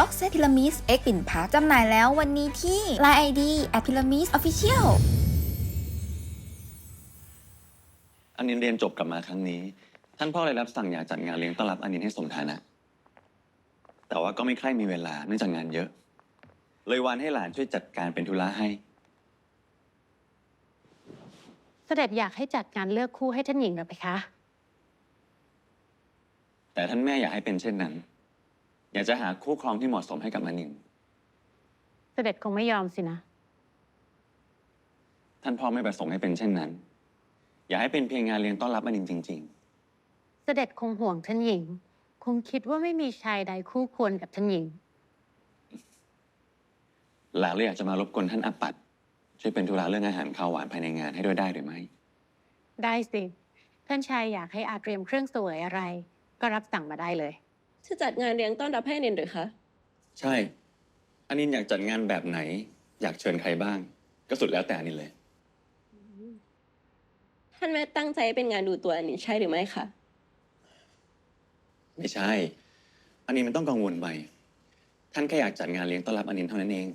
บ็อกเซตพิรามิสเอ็กปิ่นพักจำหน่ายแล้ววันนี้ที่ Line ID at Pyramis Official อันนินเรียนจบกลับมาครั้งนี้ ท่านพ่อเลยรับสั่งอยากจัดงานเลี้ยงต้อนรับอันนินให้สมฐานะ แต่ว่าก็ไม่ใคร่มีเวลาเนื่องจากงานเยอะ เลยวานให้หลานช่วยจัดการเป็นธุระให้ เสด็จอยากให้จัดงานเลือกคู่ให้ท่านหญิงหรือไปคะ แต่ท่านแม่อยากให้เป็นเช่นนั้น อยากจะหาคู่ครองที่เหมาะสมให้กับอันนิน เสด็จคงไม่ยอมสินะ ท่านพ่อไม่ประสงค์ให้เป็นเช่นนั้น อยากให้เป็นเพียงงานเลี้ยงต้อนรับอันนินจริง เสด็จคงห่วงท่านหญิง คงคิดว่าไม่มีชายใดคู่ควรกับท่านหญิง ๆ หลานเลยอยากจะมารบกวนท่านอาปัดช่วยเป็นธุระเรื่องอาหารข้าวหวานภายในงานให้ด้วยได้หรือไม่ ได้สิ ท่านชายอยากให้อาเตรียมเครื่องเสวยอะไร ก็รับสั่งมาได้เลย จะจัดงานเลี้ยงต้อนรับให้เนนหรือคะ ใช่อันนินอยากจัดงานแบบไหน อยากเชิญใครบ้าง ก็สุดแล้วแต่อันนินเลย ท่านแม่ตั้งใจให้เป็นงานดูตัวอันนี้ใช่หรือไม่คะ ไม่ใช่ อันนี้มันต้องกังวลไป ท่านแค่อยากจัดงานเลี้ยงต้อนรับอันนินเท่านั้นเอง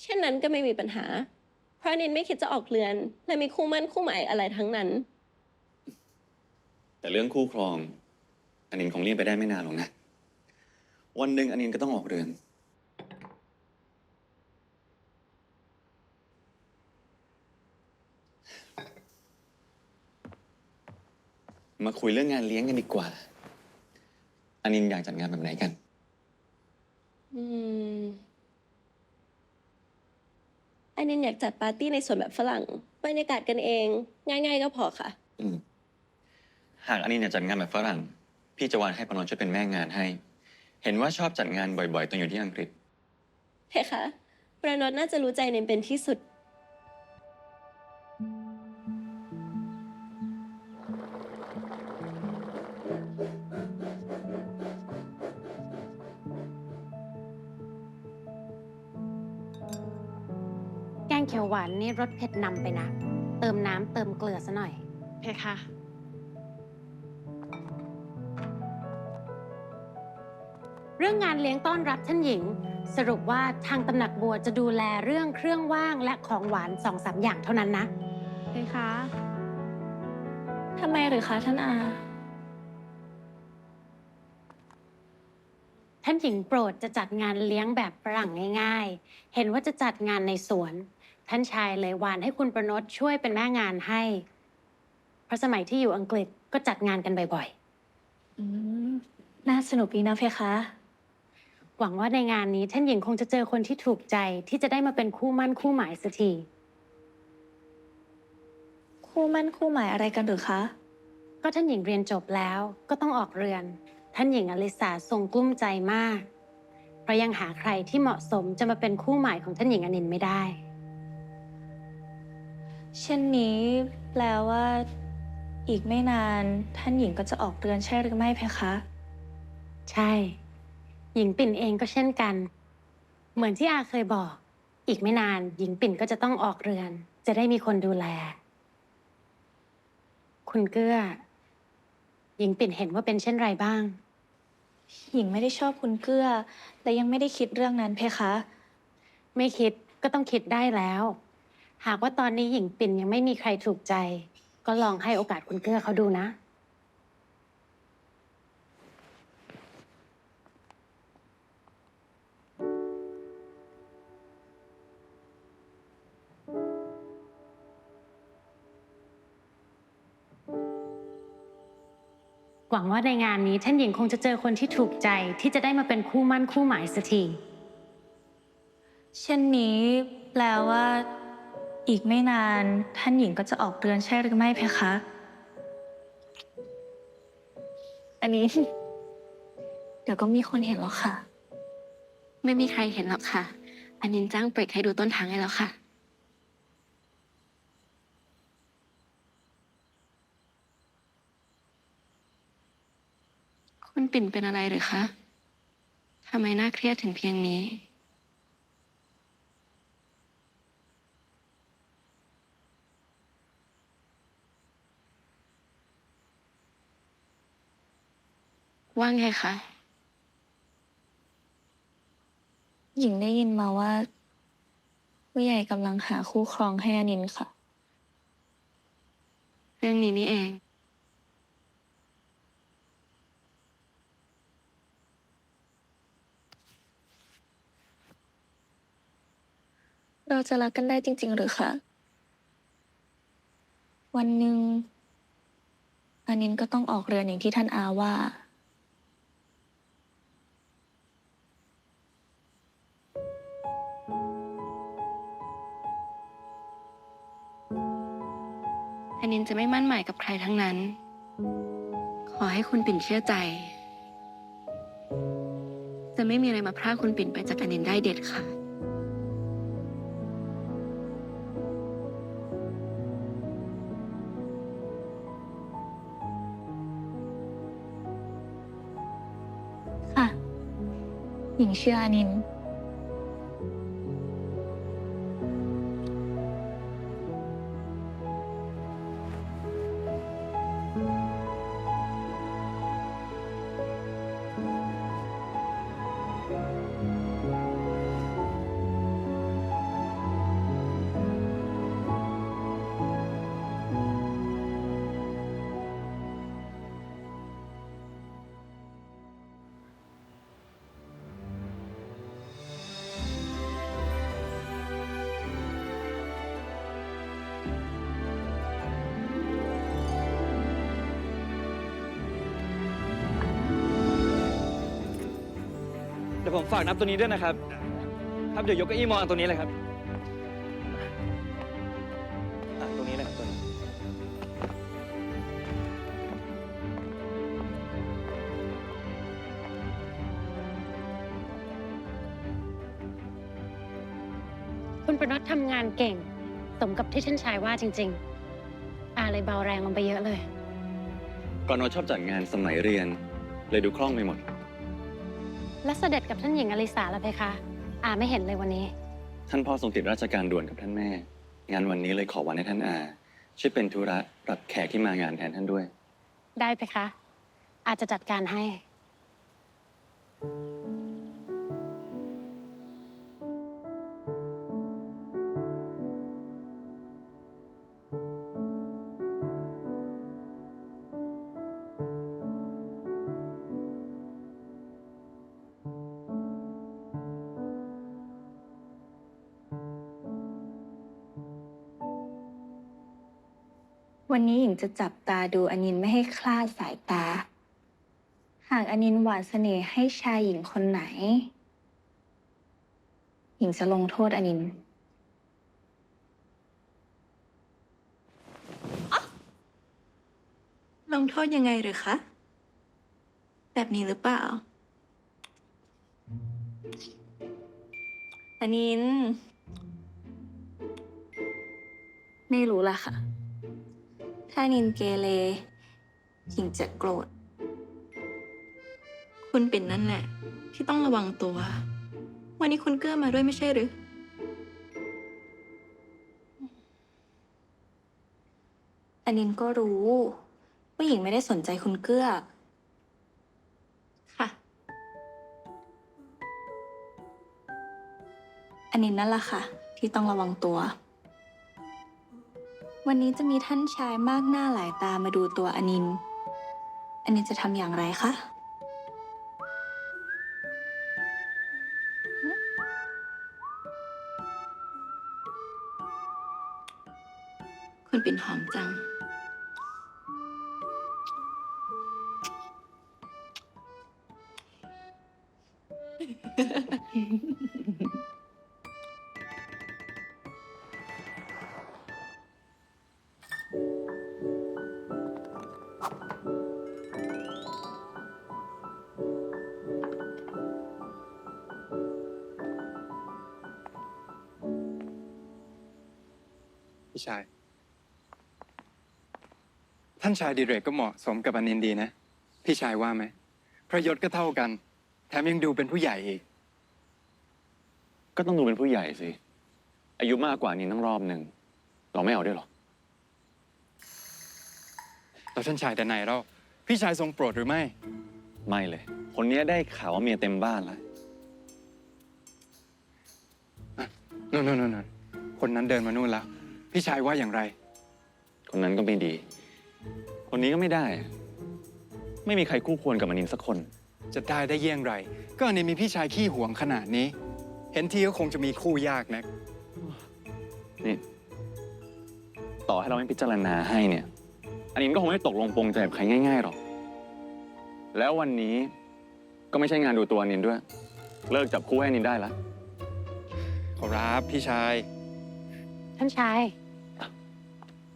เช่นนั้นก็ไม่มีปัญหา เพราะเนนไม่คิดจะออกเรือน และมีคู่มั่นคู่หมายอะไรทั้งนั้น แต่เรื่องคู่ครอง อันนินคงเลี่ยงไปได้ไม่นานหรอกนะ วันหนึ่งอันนินก็ต้องออกเรือน มาคุยเรื่องงานเลี้ยงกันดีกว่า อันนินอยากจัดงานแบบไหนกัน อืมอันเนนอยากจัดปาร์ตี้ในสวนแบบฝรั่งบรรยากาศกันเอง ง่าย ๆ ก็พอค่ะ อืม หากอันนี้เนี่ยจัดงานแบบฝรั่ง พี่จะวานให้ปานนท์ช่วยเป็นแม่งานให้ เห็นว่าชอบจัดงานบ่อยๆตอนอยู่ที่อังกฤษ เพคะประนดน่าจะรู้ใจเนนเป็นที่สุด แกงเขียวหวานนี่รสเผ็ดนำไปนะ เติมน้ำเติมเกลือซะหน่อย เพคะ เรื่องงานเลี้ยงต้อนรับท่านหญิง สรุปว่าทางตำหนักบัวจะดูแลเรื่องเครื่องว่างและของหวานสองสามอย่างเท่านั้นนะเพคะทำไมหรือคะท่านอา ท่านหญิงโปรดจะจัดงานเลี้ยงแบบฝรั่งง่าย ๆ เห็นว่าจะจัดงานในสวน ท่านชายเลยวานให้คุณประนตช่วยเป็นแม่งานให้ เพราะสมัยที่อยู่อังกฤษก็จัดงานกันบ่อยอืมน่าสนุกดีนะเพคะๆ หวังว่าในงานนี้ท่านหญิงคงจะเจอคนที่ถูกใจที่จะได้มาเป็นคู่มั่นคู่หมายสักที คู่มั่นคู่หมายอะไรกันหรือคะ ก็ท่านหญิงเรียนจบแล้วก็ต้องออกเรือน ท่านหญิงอลิสาทรงกลุ้มใจมากเพราะยังหาใครที่เหมาะสมจะมาเป็นคู่หมายของท่านหญิงอนินท์ไม่ได้ เช่นนี้แปลว่า อีกไม่นานท่านหญิงก็จะออกเรือนใช่หรือไม่เพคะ ใช่ หญิงปิ่นเองก็เช่นกัน เหมือนที่อาเคยบอก อีกไม่นานหญิงปิ่นก็จะต้องออกเรือน จะได้มีคนดูแล คุณเกื้อ หญิงปิ่นเห็นว่าเป็นเช่นไรบ้าง หญิงไม่ได้ชอบคุณเกื้อ และยังไม่ได้คิดเรื่องนั้นเพคะ ไม่คิดก็ต้องคิดได้แล้ว หากว่าตอนนี้หญิงปิ่นยังไม่มีใครถูกใจ ก็ลองให้โอกาสคุณเกื้อเขาดูนะ หวังว่าในงานนี้ท่านหญิงคงจะเจอคนที่ถูกใจที่จะได้มาเป็นคู่มั่นคู่หมายสักทีเช่นนี้แปลว่า อีกไม่นานท่านหญิงก็จะออกเรือนใช่หรือไม่เพคะ อันนี้ เดี๋ยวก็มีคนเห็นแล้วค่ะ ไม่มีใครเห็นหรอกค่ะ อันนินจ้างปริกให้ดูต้นทางให้แล้วค่ะ คุณปิ่นเป็นอะไรหรือคะทำไมน่าเครียดถึงเพียงนี้ ว่าไงคะ หญิงได้ยินมาว่า ผู้ใหญ่กำลังหาคู่ครองให้อนินค่ะ เรื่องนี้นี่เอง เราจะรักกันได้จริง ๆ หรือคะ วันหนึ่งอานินก็ต้องออกเรือนอย่างที่ท่านอาว่าอันนินจะไม่มั่นหมายกับใครทั้งนั้น ขอให้คุณปิ่นเชื่อใจ จะไม่มีอะไรมาพรากคุณปิ่นไปจากอันนินได้เด็ดค่ะ หญิงเผมฝากนับตัวนี้ด้วยนะครับ ครับเดี๋ยวยกเก้าอี้มองอันตัวนี้เลยครับอะตัวนี้เลยครับตัวนี้ คุณประนดทำงานเก่ง สมกับที่ท่านชายว่าจริง ๆ อาเลยเบาแรงลงไปเยอะเลย ก่อนเราชอบจัดงานสมัยเรียน เลยดูคล่องไปหมด และเสด็จกับท่านหญิงอลิสาละเพคะ อาไม่เห็นเลยวันนี้ ท่านพ่อทรงติดราชการด่วนกับท่านแม่ งานวันนี้เลยขอวันให้ท่านอา ช่วยเป็นธุระรับแขกที่มางานแทนท่านด้วย ได้เพคะ อาจจะจัดการให้ วันนี้หญิงจะจับตาดูอนินไม่ให้คลาดสายตา หากอนินหวานเสน่ห์ให้ชายหญิงคนไหน หญิงจะลงโทษอนิน ลงโทษยังไงหรือคะ แบบนี้หรือเปล่า อนิน ไม่รู้ละค่ะ ถ้านินเกเรหญิงจะโกรธ คุณเป็นนั่นแหละที่ต้องระวังตัว วันนี้คุณเกื้อมาด้วยไม่ใช่หรือ อนินก็รู้ว่าหญิงไม่ได้สนใจคุณเกื้อ ค่ะ อนินนั่นแหละค่ะ ที่ต้องระวังตัว วันนี้จะมีท่านชายมากหน้าหลายตามาดูตัวอนินอนินจะทำอย่างไรคะ คุณปิ่นหอมจัง พี่ชาย ท่านชายดิเรกก็เหมาะสมกับอนินดีนะ พี่ชายว่าไหมพระยศก็เท่ากัน แถมยังดูเป็นผู้ใหญ่อีก ก็ต้องดูเป็นผู้ใหญ่สิ อายุมากกว่านี้ตั้งรอบหนึ่ง เราไม่เอาด้วยหรอแล้วท่านชายแต่ไหนเรา พี่ชายทรงโปรดหรือไม่ ไม่เลย คนเนี้ยได้ข่าวว่าเมียเต็มบ้านแล้วนู่นนู่นนู่นคนนั้นเดินมานู่นแล้ว พี่ชายว่าอย่างไร คนนั้นก็ไม่ดี คนนี้ก็ไม่ได้ ไม่มีใครคู่ควรกับอนินสักคน จะได้ได้เยี่ยงไร ก็อันนี้มีพี่ชายขี้หวงขนาดนี้ เห็นทีก็คงจะมีคู่ยากนะนี่ ต่อให้เราไม่พิจารณาให้เนี่ย อันนี้ก็คงไม่ตกลงปรงใจกับใครง่ายๆหรอก แล้ววันนี้ก็ไม่ใช่งานดูตัวอันนินด้วย เลิกจับคู่ให้อันนินได้ละขอรับพี่ชาย ท่านชาย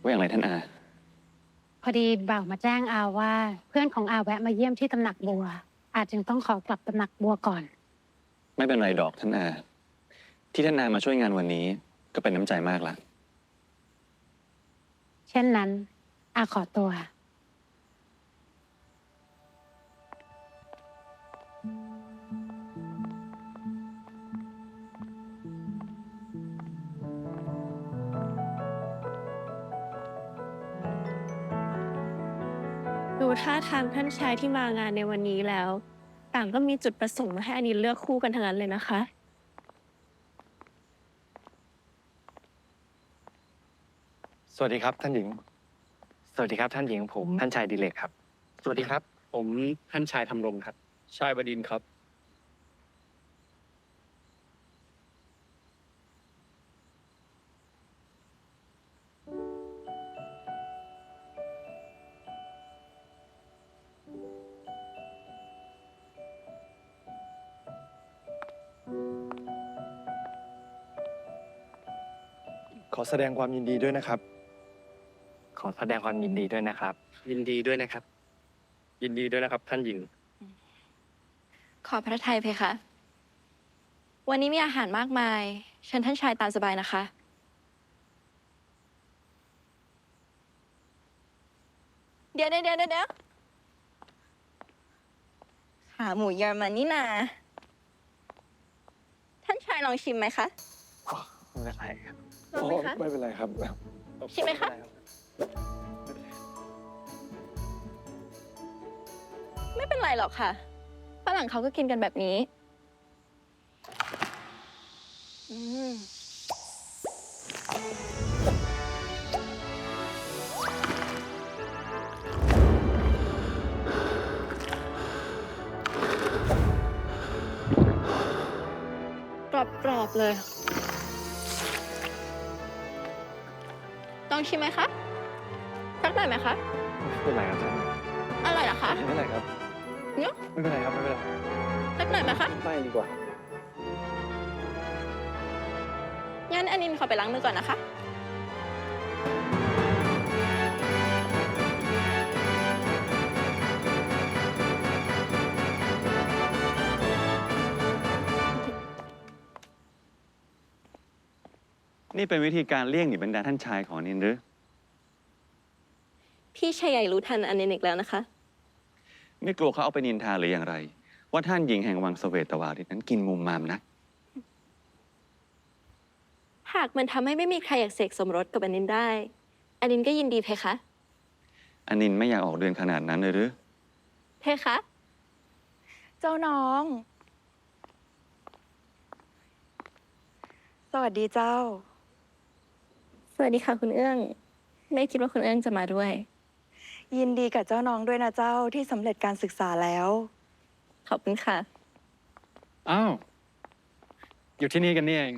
ว่าอย่างไรท่านอา พอดีบ่าวมาแจ้งอาว่า เพื่อนของอาแวะมาเยี่ยมที่ตำหนักบัว อาจจึงต้องขอกลับตำหนักบัวก่อน ไม่เป็นไรดอกท่านอา ที่ท่านอามาช่วยงานวันนี้ก็เป็นน้ำใจมากละ เช่นนั้น อาขอตัว ท่าทางท่านชายที่มางานในวันนี้แล้ว ต่างก็มีจุดประสงค์มาให้อนินเลือกคู่กันทั้งนั้นเลยนะคะ สวัสดีครับท่านหญิง สวัสดีครับ ท่านหญิงผม ท่านชายดิเลกครับ สวัสดีครับ ผมท่านชายทำรงครับ ชายบดินทร์ครับ แสดงความยินดีด้วยนะครับ ขอแสดงความยินดีด้วยนะครับ ยินดีด้วยนะครับ ยินดีด้วยนะครับ ท่านหญิง ขอพระทัยเพคะ วันนี้มีอาหารมากมายเชิญท่านชายตามสบายนะคะ เดี๋ยวเดี๋ยวเดี๋ยวเดี๋ยวขาหมูเยอรมันนี่นา ท่านชายลองชิมไหมคะ ไม่เป็นไรครับลองไหมคะ ไม่เป็นไรครับชิมไหมคะ ไม่เป็นไรหรอกค่ะฝรั่งเขาก็กินกันแบบนี้ อืม กรอบๆเลย ต้องชิมไหมคะสักหน่อยไหมคะไม่เป็นไรครับท่านอร่อยเหรอคะไม่เป็นไรครับเนอะไม่เป็นไรครับไม่เป็นไรสักหน่อยไหมคะไม่ดีกว่างั้นอันนินขอไปล้างมือก่อนนะคะ นี่เป็นวิธีการเลี่ยงหนีบรรดาท่านชายของอนินหรือ พี่ชายใหญ่รู้ทันอนินอีกแล้วนะคะ ไม่กลัวเขาเอาไปนินทาหรืออย่างไร ว่าท่านหญิงแห่งวังสเวตวาริตนั้นกินมุมมามนะ หากมันทำให้ไม่มีใครอยากเสกสมรสกับอนินได้ อนินก็ยินดีเพคะ อนินไม่อยากออกเดือนขนาดนั้นเลยหรือ เพคะ เจ้าน้อง สวัสดีเจ้าส วัสดีค่ะคุณเอื้อง ไม่คิดว่าคุณเอื้องจะมาด้วย ยินดีกับเจ้าน้องด้วยนะเจ้าที่สำเร็จการศึกษาแล้ว ขอบคุณค่ะ อ้าว อยู่ที่นี่กันนี่เอง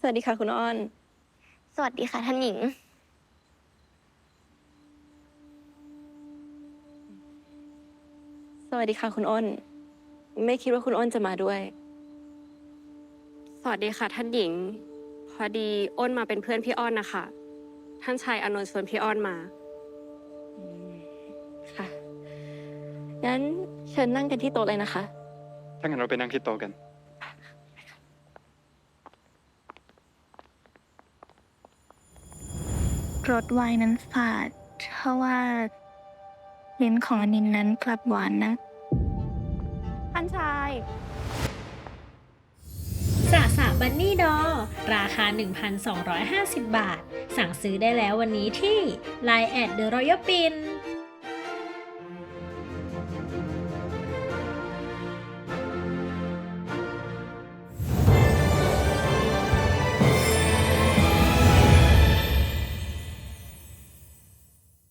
สวัสดีค่ะคุณอ้อน สวัสดีค่ะท่านหญิง สวัสดีค่ะคุณอ้น ไม่คิดว่าคุณอ้นจะมาด้วย สวัสดีค่ะท่านหญิง พอดีอ้นมาเป็นเพื่อนพี่อ้อนนะคะ ท่านชายอานนท์ชวนพี่อ้อนมา ค่ะ งั้นเชิญนั่งกันที่โต๊ะเลยนะคะ ถ้างั้นเราไปนั่งที่โต๊ะกัน รสไวน์นั้นฝาดเพราะว่าลิ้นของอนินนั้นกลับหวานนะท่านชาย สะสะบันนี่ดอ ราคา 1,250 บาท สั่งซื้อได้แล้ววันนี้ที่ Line at the Royal Pin